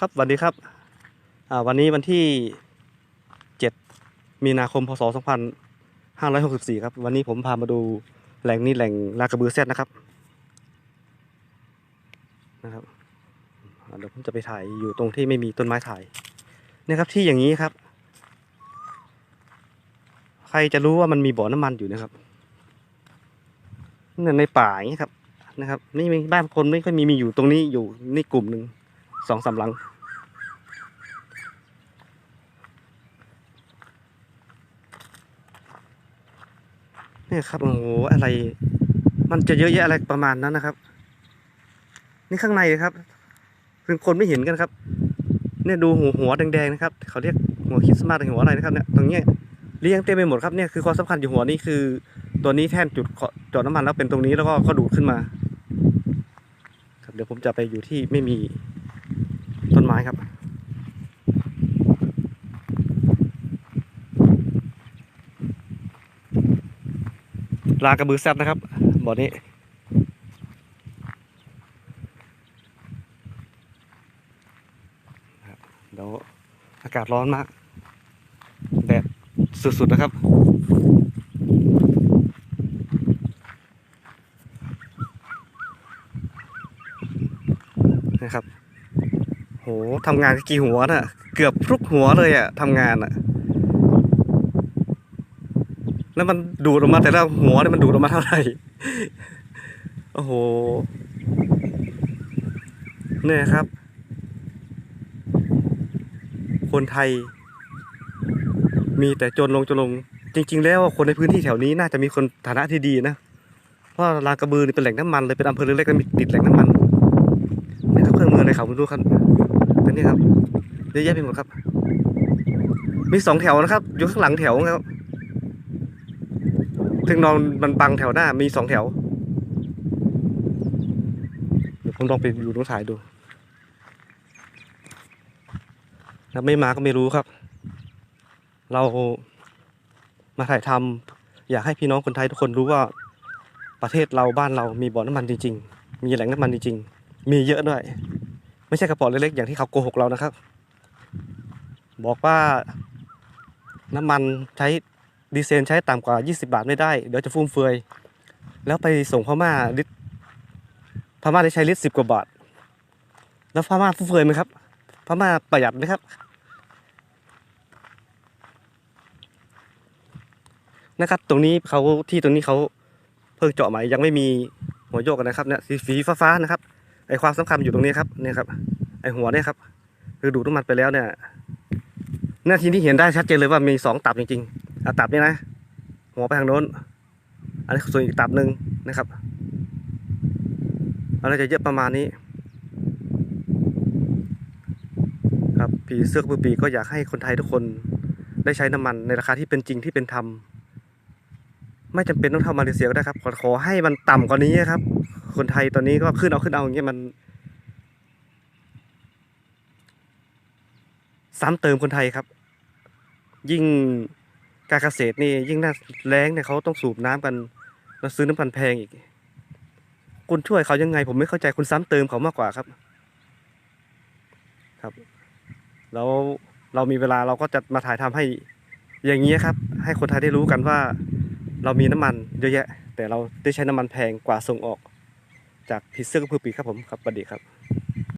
ครับสวัสดีครับอ่าวันนี้วันที่ 7 มีนาคมพศ 2564 ครับ วันนี้ผมพามาดูแหล่งนี้แหล่งลากระบือแซดนะครับนะครับเดี๋ยวผมจะไปถ่ายอยู่ตรงที่ไม่มีต้นไม้ถ่ายเนี่ยครับที่อย่างนี้ครับ ใครจะรู้ว่ามันมีบ่อน้ำมันอยู่นะครับเนี่ยในป่าอย่างนี้ครับนะครับนี่มีบ้านคนไม่ค่อยมีมีอยู่ตรงนี้อยู่นี่กลุ่มหนึ่ง สองสามหลังเนี่ยครับโอ้โหอะไร มันจะเยอะแยะอะไรประมาณนั้นนะครับ นี่ข้างในครับคือคนไม่เห็นกันครับ เนี่ยดูหัวหัวแดงๆนะครับ เขาเรียกหัวคริสต์มาสหรือหัวอะไรนะครับเนี่ยตรงเนี้ยเลี้ยงเต็มไปหมดครับเนี่ยคือความสำคัญอยู่หัวนี้คือ ตัวนี้แท่นจุดเกาะจอดน้ำมันแล้วเป็นตรงนี้แล้วก็ก็ดูดขึ้นมา ครับเดี๋ยวผมจะไปอยู่ที่ไม่มี ม้ครับลากระบือแซบนะครับบ่อนี้เดี๋ยวอากาศร้อนมาก แดดสุด ๆ นะครับนะครับ โหทำงานกี่หัวน่ะ เกือบทุกหัวเลยอะทำงานอะแล้วมันดูดออกมาแต่ละหัวเนี่ยมันดูดออกมาเท่าไหร่ โอ้โห เนี่ยครับ คนไทย มีแต่จนลงจนลง จริง ๆ แล้วคนในพื้นที่แถวนี้น่าจะมีคนฐานะที่ดีนะ เพราะลากระบือนี่เป็นแหล่งน้ำมันเลยเป็นอำเภอเล็กๆแล้วมีติดแหล่งน้ำมันนี่ครับเครื่อง มืออะไรเขาไม่รู้ครับเป็นนี่ครับเยอะแยะไปหมดครับ มีสองแถวนะครับ อยู่ข้างหลังแถวครับถึงนอนมันบังแถวหน้ามีสองแถวเดี๋ยวผมลองไปอยู่ตรงถ่ายดูถ้าไม่มาก็ไม่รู้ครับ เรามาถ่ายทำอยากให้พี่น้องคนไทยทุกคนรู้ว่าประเทศเราบ้านเรามีบ่อน้ำมันจริง ๆ มีแหล่งน้ำมันจริง ๆ มีเยอะด้วย ไม่ใช่กระป๋องเล็กๆอย่างที่เขาโกหกเรานะครับ บอกว่าน้ำมันใช้ดีเซลใช้ต่ำกว่า 20 บาทไม่ได้ เดี๋ยวจะฟุ่มเฟือย แล้วไปส่งพม่าลิตรพม่าได้ใช้ลิตรสิบกว่าบาท แล้วพม่าฟุ่มเฟือยไหมครับพม่าประหยัดไหมครับ นะครับ ตรงนี้เขาที่ตรงนี้เขาเพิ่งเจาะใหม่ยังไม่มีหัวโยกนะครับเนี่ยสีฟ้าๆนะครับ ไอความสำคัญอยู่ตรงนี้ครับเนี่ยครับ ไอหัวเนี่ยครับ คือดูดน้ำมันไปแล้วเนี่ยหน้าทีนี้เห็นได้ชัดเจนเลยว่ามีสองตับจริงๆอะตับนี่นะ หัวไปทางโน้น อันนี้ส่วนอีกตับหนึ่งนะครับอะไรจะเยอะประมาณนี้ ครับผีเสื้อกระปีก็อยากให้คนไทยทุกคนได้ใช้น้ำมันในราคาที่เป็นจริงที่เป็นธรรมไม่จำเป็นต้องเท่ามาเลเซียก็ได้ครับขอขอให้มันต่ำกว่านี้ครับ คนไทยตอนนี้ก็ขึ้นเอาขึ้นเอาอย่างเงี้ยมัน ซ้ำเติมคนไทยครับ ยิ่งการเกษตรนี่ยิ่งหน่าแรงเนี่ยเขาต้องสูบน้ำกันแล้วซื้อน้ำมันแพงอีก คุณช่วยเขายังไง ผมไม่เข้าใจคุณซ้ำเติมเขามากกว่าครับ ครับ แล้วเรามีเวลาเราก็จะมาถ่ายทำให้อย่างนี้ยครับ ให้คนไทยได้รู้กันว่า เรามีน้ำมันเยอะแยะ แต่เราได้ใช้น้ำมันแพงกว่าส่งออก จากพิเซอร์ก็พือปีครับผมครับสวัสดีครับ